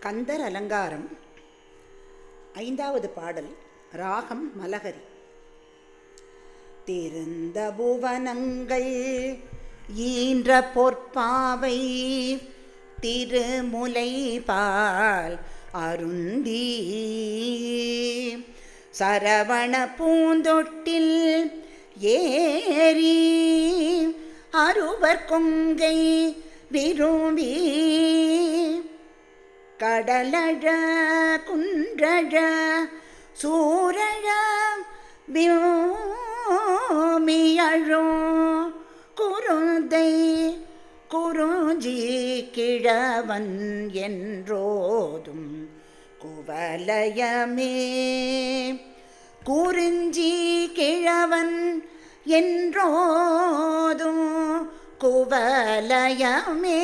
கந்தர் அலங்காரம். ஐந்தாவது பாடல் ராகம் மலகரி. திருந்த புவனங்கள் ஈன்ற பொற்பாவை திருமுலைபால் அருந்தி. சரவண பூந்தொட்டில் ஏறி அருவர் கொங்கை விரும்பி கடலழ குன்றழ சூரழ வியோமியழும் குருந்தை குருஞ்சி கிழவன் என்றோதும் குவலயமே. குறிஞ்சி கிழவன் என்றோதும் குவலயமே.